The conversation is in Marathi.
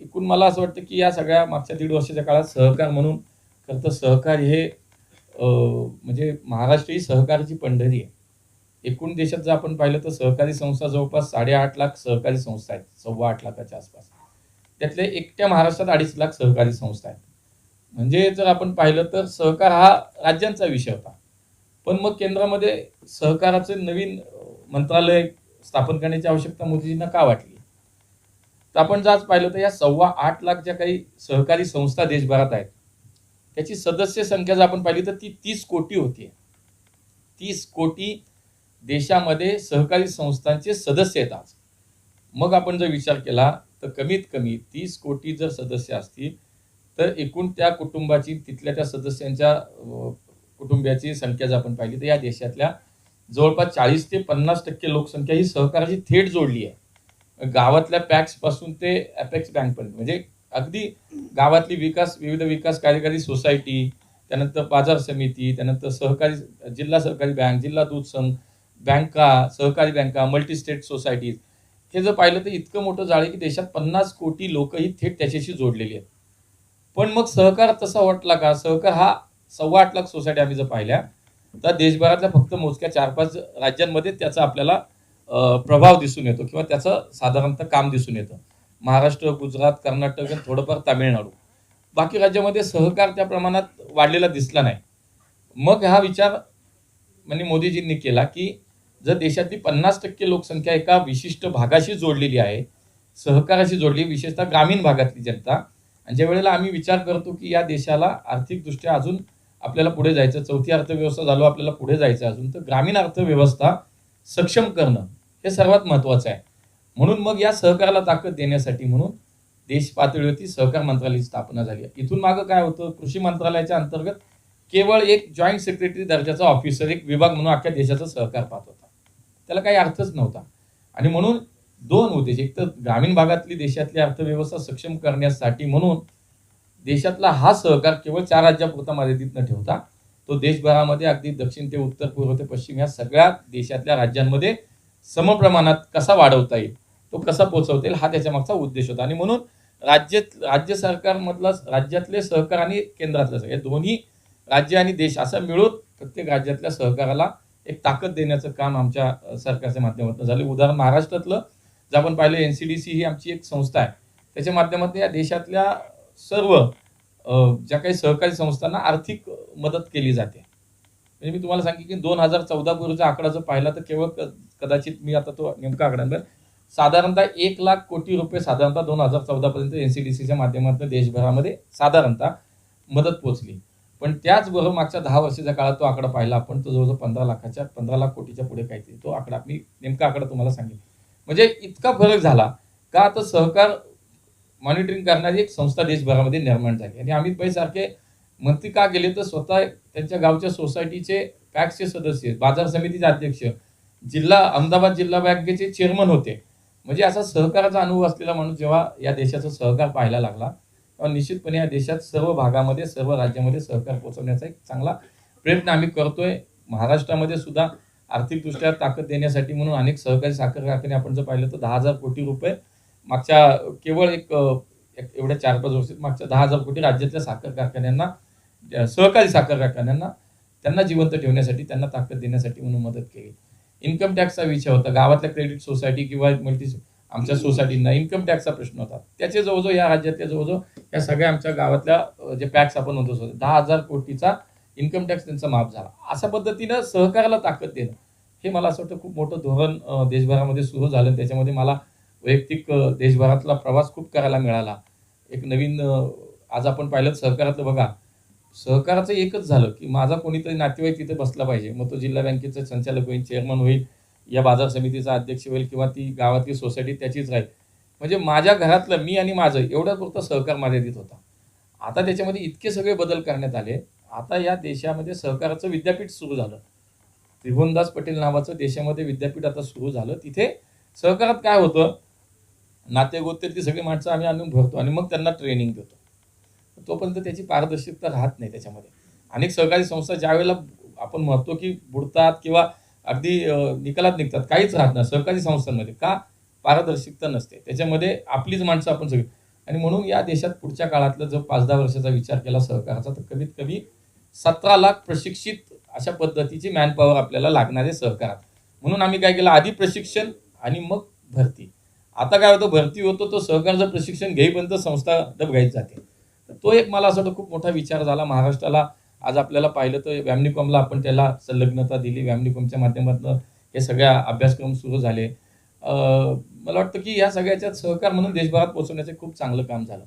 एकूण मला असं वाटतं की या सगळ्या मागच्या दीड वर्षाच्या काळात सहकार म्हणून खरं तर सहकार हे म्हणजे महाराष्ट्र ही सहकारची पंढरी आहे. एकूण देशात जर आपण पाहिलं तर सहकारी संस्था जवळपास साडेआठ लाख सहकारी संस्था आहेत सव्वा आठ लाखाच्या आसपास. त्यातले एकट्या महाराष्ट्रात अडीच लाख सहकारी संस्था आहेत. म्हणजे जर आपण पाहिलं तर सहकार हा राज्यांचा विषय होता. पण मग केंद्रामध्ये सहकाराचं नवीन मंत्रालय स्थापन करण्याची आवश्यकता मोदीजींना का वाटली? तर आपण जर आज पाहिलं तर या सव्वा आठ लाख ज्या काही सहकारी संस्था देशभरात आहेत त्याची सदस्य संख्या जर आपण पाहिली तर ती तीस कोटी होती. तीस कोटी देशामध्ये सहकारी संस्थांचे सदस्य आहेत आज. मग आपण जर विचार केला तर कमीत कमी तीस कोटी जर सदस्य असतील तर एकूण त्या कुटुंबाची तिथल्या त्या सदस्यांच्या कुटुंबियाची संख्या जर आपण पाहिली तर या देशातल्या जवळपास चाळीस ते पन्नास टक्के लोकसंख्या ही सहकाराची थेट जोडली आहे. गावातल्या पॅक्सपासून ते अपेक्स बँक पर्यंत. म्हणजे अगदी गावातली विकास विविध विकास कार्यकारी सोसायटी त्यानंतर बाजार समिती त्यानंतर सहकारी जिल्हा सहकारी बँक जिल्हा दूध संघ बँका सहकारी बँका मल्टी स्टेट सोसायटीज हे जर पाहिलं तर इतकं मोठं झालं की देशात पन्नास कोटी लोक ही थेट त्याच्याशी जोडलेली आहेत. पण मग सहकार तसा वाटला का? सहकार हा सव्वा आठ लाख सोसायटी आम्ही जर पाहिल्या तर देशभरातल्या फक्त मोजक्या चार पाच राज्यांमध्ये त्याचा आपल्याला प्रभाव दिसून येतो किंवा त्याचं साधारणतः काम दिसून येतं. महाराष्ट्र गुजरात कर्नाटक आणि थोडंफार तामिळनाडू. बाकी राज्यामध्ये सहकार त्या प्रमाणात वाढलेला दिसला नाही. मग हा विचार म्हणजे मोदीजींनी केला की जर देशातली पन्नास टक्के लोकसंख्या एका विशिष्ट भागाशी जोडलेली आहे सहकाराशी जोडली विशेषतः ग्रामीण भागातली जनता आणि ज्या वेळेला आम्ही विचार करतो की या देशाला आर्थिकदृष्ट्या अजून आपल्याला पुढे जायचं चौथी अर्थव्यवस्था झालो आपल्याला पुढे जायचं अजून तर ग्रामीण अर्थव्यवस्था सक्षम करणं हे सर्वात महत्त्वाचं आहे. म्हणून मग या सहकाराला ताकद देण्यासाठी म्हणून देश पातळीवरती सहकार मंत्रालयाची स्थापना झाली. आहे. इथून मागं काय होतं? कृषी मंत्रालयाच्या अंतर्गत केवळ एक जॉईंट सेक्रेटरी दर्जाचा ऑफिसर एक विभाग म्हणून अख्ख्या देशाचा सहकार पाहत होता. त्याला काही अर्थच नव्हता. आणि म्हणून दोन उद्देश एक तर ग्रामीण भागातली देशातली अर्थव्यवस्था सक्षम करण्यासाठी म्हणून देशातला हा सहकार केवळ चार राज्यापुरता मर्यादित न ठेवता तो देशभरामध्ये अगदी दक्षिण ते उत्तर पूर्व ते पश्चिम या सगळ्या देशातल्या राज्यांमध्ये समप्रमाणात कसा वाढवता येईल तो कसा पोहोचवता येईल हा त्याच्या मागचा उद्देश होता. आणि म्हणून राज्य राज्य सरकारमधला राज्यातले सहकार आणि केंद्रातलं सहकार हे दोन्ही राज्य आणि देश असं मिळून प्रत्येक राज्यातल्या सहकाराला एक ताकद देण्याचं काम आमच्या सरकारच्या माध्यमातून झालं. उदाहरण महाराष्ट्रातलं जर आपण पाहिलं एन सी डी सी ही आमची एक संस्था आहे. त्याच्या माध्यमातून या देशातल्या सर्व ज्या काही सहकारी संस्थांना आर्थिक मदत केली जाते. म्हणजे मी तुम्हाला सांगेन की दोन हजार चौदा पूर्वीचा आकडा जर पाहिला तर केवळ कदाचित मी आता तो नेमका आकड्यांवर साधारणतः एक लाख कोटी रुपये साधारणतः दोन हजार चौदापर्यंत एन सी डी सीच्या माध्यमातून देशभरामध्ये साधारणतः मदत पोहोचली. पण त्याचबरोबर मागच्या दहा वर्षाच्या काळात तो आकडा पाहिला. आपण तो जवळजवळ पंधरा लाखाच्या पंधरा लाख कोटीच्या पुढे काहीतरी तो आकडा मी नेमका आकडा तुम्हाला सांगेन. म्हणजे इतका फरक झाला का आता सहकार मॉनिटरिंग करणारी एक संस्था देशभरामध्ये निर्माण झाली. आणि अमित भाई सारखे मंत्री का गेले तर स्वतः त्यांच्या गावच्या सोसायटीचे पॅक्सचे सदस्य बाजार समितीचे अध्यक्ष जिल्हा अहमदाबाद जिल्हा बँकेचे चेअरमन होते. म्हणजे असा सहकाराचा अनुभव असलेला माणूस जेव्हा या देशाचा सहकार पाहायला लागला तेव्हा निश्चितपणे या देशात सर्व भागामध्ये सर्व राज्यामध्ये सहकार पोहोचवण्याचा एक चांगला प्रयत्न आम्ही करतोय. महाराष्ट्रामध्ये सुद्धा आर्थिकदृष्ट्या ताकद देण्यासाठी म्हणून अनेक सहकारी साखर कारखाने आपण जर पाहिलं तर दहा हजार कोटी रुपये मागच्या केवळ एक एवढ्या चार पाच वर्षात मागच्या दहा हजार कोटी राज्यातल्या साखर कारखान्यांना सहकारी साखर कारखान्यांना त्यांना जिवंत ठेवण्यासाठी त्यांना ताकद देण्यासाठी म्हणून मदत केली. इन्कम टॅक्सचा विषय होता. गावातल्या क्रेडिट सोसायटी किंवा मल्टी आमच्या सोसायटींना इन्कम टॅक्सचा प्रश्न होता. त्याचे जवळजवळ या राज्यातल्या जवळजवळ या सगळ्या आमच्या गावातल्या जे पॅक्स आपण होतो दहा हजार कोटीचा इन्कम टॅक्स त्यांचा माफ झाला. अशा पद्धतीनं सहकाराला ताकद देणं हे मला असं वाटतं खूप मोठं धोरण देशभरामध्ये सुरू झालं त्याच्यामध्ये मला वैयक्तिक देशभरातला प्रवास खूप करायला मिळाला. एक नवीन आज आपण पाहिलं सहकारातलं बघा सहकाराचं एकच झालं की माझा कोणीतरी नातेवाईक तिथे बसला पाहिजे. मग तो जिल्हा बँकेचा संचालक होईल चेअरमन होईल या बाजार समितीचा अध्यक्ष होईल किंवा ती गावातली सोसायटी त्याचीच राहील. म्हणजे माझ्या घरातलं मी आणि माझं एवढ्या पुरतं सहकार मर्यादित होता. आता त्याच्यामध्ये इतके सगळे बदल करण्यात आले. आता या देशामध्ये सहकाराचं विद्यापीठ सुरू झालं. त्रिभुवनदास पटेल नावाचं देशामध्ये विद्यापीठ आता सुरू झालं. तिथे सहकारात काय होतं? नातेगोत्यातली सगळी माणसं आम्ही आणून भरतो आणि मग त्यांना ट्रेनिंग देतो. तोपर्यंत त्याची पारदर्शकता राहत नाही त्याच्यामध्ये. अनेक सहकारी संस्था ज्या वेळेला आपण म्हणतो की बुडतात किंवा अगदी निकालात निघतात काहीच राहत नाही सहकारी संस्थांमध्ये का? पारदर्शकता नसते. त्याच्यामध्ये आपलीच माणसं आपण सगळी. आणि म्हणून या देशात पुढच्या काळातलं जर पाच दहा वर्षाचा विचार केला सहकाराचा तर कमीत कमी सतरा लाख प्रशिक्षित अशा पद्धतीची मॅनपॉवर आपल्याला लागणार आहे सहकारात. म्हणून आम्ही काय केलं? आधी प्रशिक्षण आणि मग भरती. आता काय होतं? भरती होतो तो सहकारचं प्रशिक्षण घेईपर्यंत संस्था डबघाईत जाते. तर तो एक मला असं वाटतं खूप मोठा विचार झाला. महाराष्ट्राला आज आपल्याला पाहिलं तर व्यामनिकॉमला आपण त्याला संलग्नता दिली. व्यामनिकॉमच्या माध्यमातून हे सगळ्या अभ्यासक्रम सुरू झाले. मला वाटतं की या सगळ्याच्यात सहकार म्हणून देशभरात पोहोचवण्याचे खूप चांगलं काम झालं.